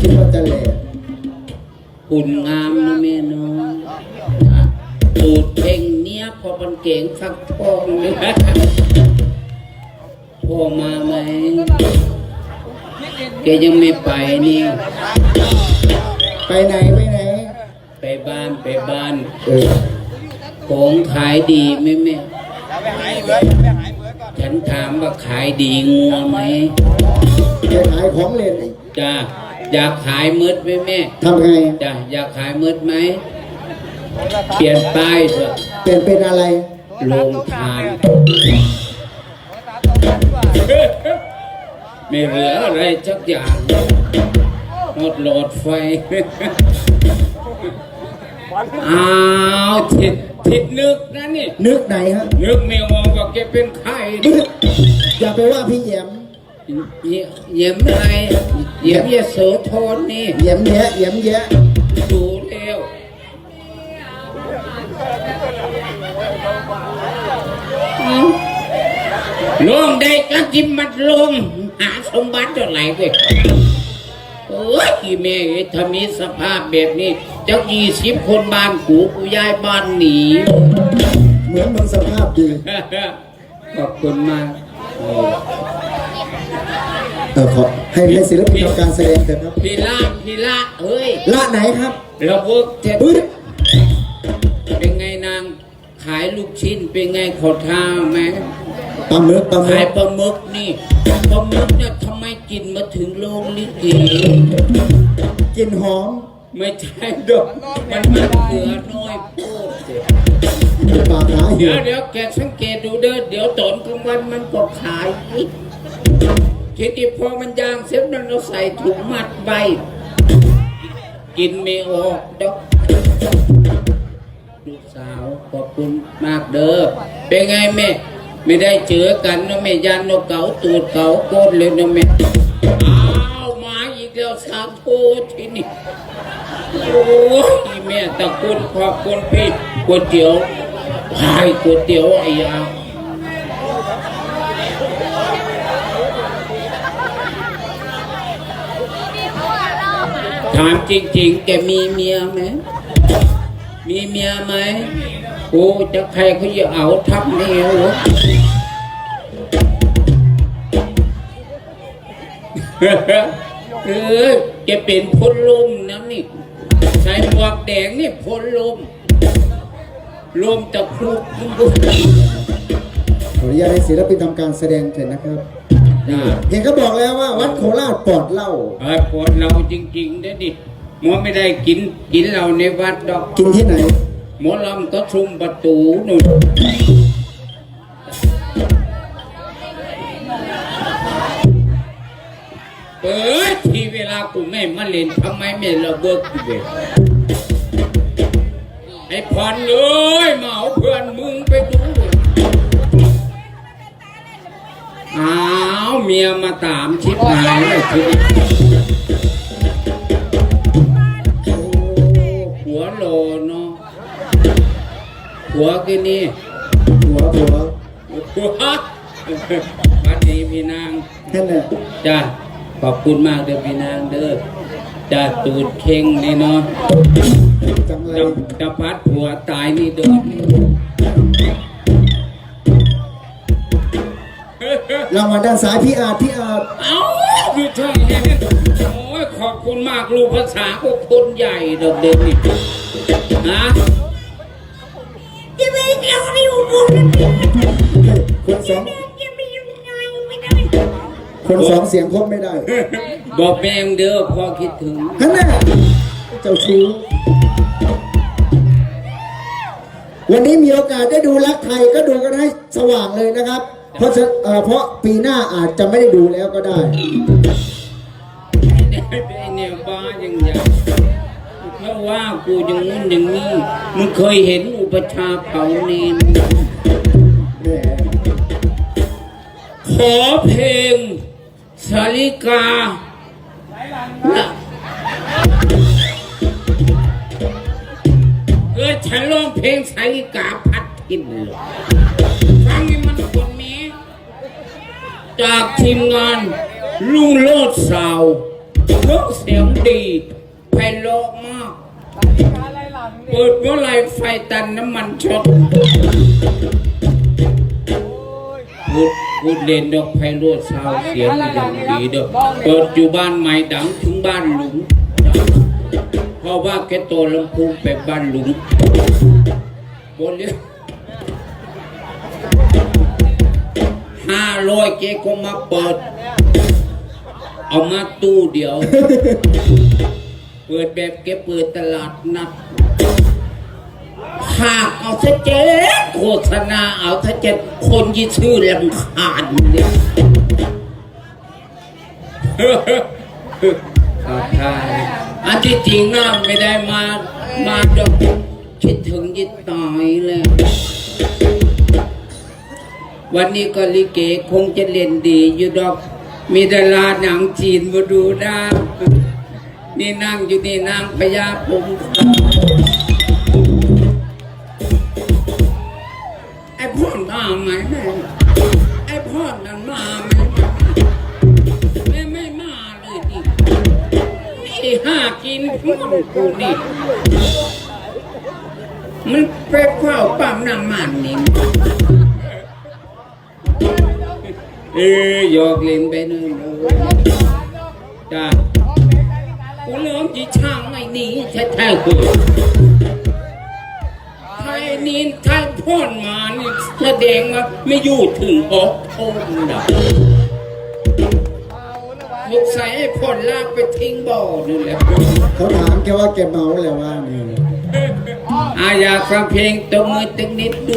คิดว่าจะแหล่หุ่นงามนะแม่น้องตูดเพ่งเนี้ยพอมันเก่งฟักทองเลยพ่อมาไหมแกยังไม่ไปนี่ ไปไหนไปไหน ไปบ้านไปบ้าน เออของขายดีไหมแม่ฉันถามว่าขายดีงัวไหมไปขายของเล่นจ้า อยากขายมืดไหมแม่ทำไงจ้าอยากขายมืดไหม เปลี่ยนป้ายเถอะเปลี่ยนเป็นอะไรโรงทานไม่เหลืออะไรสักอย่างหมดหลอดไฟอ้าวทิดทิดนึกนะนี่ นึกไหนฮะ นึกไม่ออกว่าแกเป็นใครอย่าไปว่าพี่แหยม เยี่ยเยี่ยมอะไรเยี่ยมยโสธรนี่แหยมแยะแหยมแยะดูแล้วเอาลงได้ก็จิมมัดลง หาสมบัติอะไรเว้ยโอ้ยอีแม่เอ้ยถ้ามีสภาพแบบนี้ เจ้ายี่สิบคนบ้านกูกูย้ายบ้านหนีเหมือนมึงสภาพดีขอบคุณมาก โอ้เออขอให้ให้ศิลปินทำการแสดงเถอะครับพี่ละพี่ละเฮ้ยละไหนครับเราเวิร์กเจ็ดปึ๊ดเป็นไงนางขายลูกชิ้นเป็นไงขอท้าไหมปลาหมึกปลาหมึขายกปลาหมึกนี่ปลาหมึกเนี่ยทำไมกินมาถึงโรงลิเกกลินหอมไม่ใช่ดอกมันมันเหลือน้อยโพูดเดียวปากหาหิเดี๋ยววเดี๋ยวแกสังเกตดูเด้อเดี๋ยวตอนกลางวันมันก็ขายอีก ทีนี้พอมันยางเสร็จมันเราใส่ถุงมัดใบ กินไม่ออกดอกลูกสาวขอบคุณมากเด้อเป็นไงแม่ ไม่ได้เจอกันนะแม่ยันนกเก๋าตูดเก๋าโกดเลยนะแม่อ้าวมาอีกแล้วสาธุที่นี่โอ้ยแม่ตะกุนขอบคุณพี่ก๋วยเตี๋ยวพายก๋วยเตี๋ยวไอ้ยา ถามจริงๆ แกมีเมียไหม มีเมียไหมโอ้จะใครเขาจะเอาทับแนวเออแกเป็นพลลมนะนี่ ใส่หมวกแดงนี่พลลม ลมตะครุบขึ้นบุขออนุญาตให้ศิลปินทำการแสดงเถอะนะครับ จ้าเห็นเขาบอกแล้วว่าวัดโคราชปลอดเหล้าไอ้ปวดเราจริงๆนะดิหมอไม่ได้กินกินเราในวัดดอกกินที่ไหน หมอลำก็ชุมประตูนู่นเปิดทีเวลากูไม่มาเล่นทำไมไม่ระเบิกกูเว้ยไอ้พรเอ้ยมาเอาเพื่อนมึงไปดู เมียมาตามชิบหายเลยทีนี้หัวโลเนาะหัวกินนี่หัวหัวหัววัดนี้พี่นางนั่นแหละจ้าขอบคุณมากเด้อพี่นางเด้อจ้าตูดเข่งนี่เนาะจะพัดผัวตายนี่เด้อ รางวัลด้านซ้ายพี่อาจพี่อาจเอ้าคือช่างเห็นโอ้ยขอบคุณมากลูกภาษาพวกคนใหญ่เด็กเด็กนี่นะจะไม่เอาไม่อยู่บนคนสองจะไม่อยู่ไงไม่ได้คนสองเสียงครบไม่ได้ บอกแมงเด้อพอคิดถึงฮันน่ะเจ้าชู้วันนี้มีโอกาสได้ดูรักไทยก็ดูกันให้สว่างเลยนะครับ เพราะฉะเอ่อเพราะปีหน้าอาจจะไม่ได้ดูแล้วก็ได้ไอ้เนี่ยบ้าอย่างเงี้ยเพราะว่ากูอย่างงู้นอย่างนี้มึงเคยเห็นอุปชฌาย์เผาเนนแหมขอเพลงสาลิกานะเออฉันร้องเพลงสาลิกาพัดกินเลย จากทีมงานลุงโลดสาวเฮ้เสียงดีไพเราะมาก เปิดเมื่อไหรไฟตันน้ำมันช็อตพูดพูดเล่นดอกไพโรดซาวเสียงอย่างดีเด้อเปิดอยู่บ้านใหม่ดังถึงบ้านหลุงเพราะว่าแกโตลำพูไปบ้านหลุงบนเรีย ห้าร้อยเกก็มาเปิด เอามาตู้เดียว เปิดแบบแกเปิดตลาดนัดหากเอาซะเจ๊โฆษณาเอาซะเจ๊คนยี่ชื่อลำคาญเนี่ยขอทานอันที่จริงน่ะไม่ได้มา มาดอกคิดถึงยิตตายแล้ว วันนี้ก็ลิเกคงจะเล่นดีอยู่ดอก มีดาราหนังจีนมาดูได้นี่นั่งอยู่นี่นางพญาพงศ์ไอ้พ่อมาไหมแม่ไอ้พ่อนั่นมาไหมแม่ไม่มาเลยนี่นี่ห้ากินพวกกูนี่มันไปเฝ้าปั๊มน้ำมันนี่ เอ้ยหยอกเล่นไปนู่นจ้ากูเริ่มจีช่างไอ้นี่แท้ๆกูไทยนี่ไทยพ่นมานี่แสดงว่าไม่อยู่ถึงออกโทนนะลูกใส่ไอ้พ่นลากไปทิ้งบ่อนั่แหละเขาถามแกว่าแกเมาแล้วว่านี่อาอยากฟังเพลงตบมือตึงนิดดู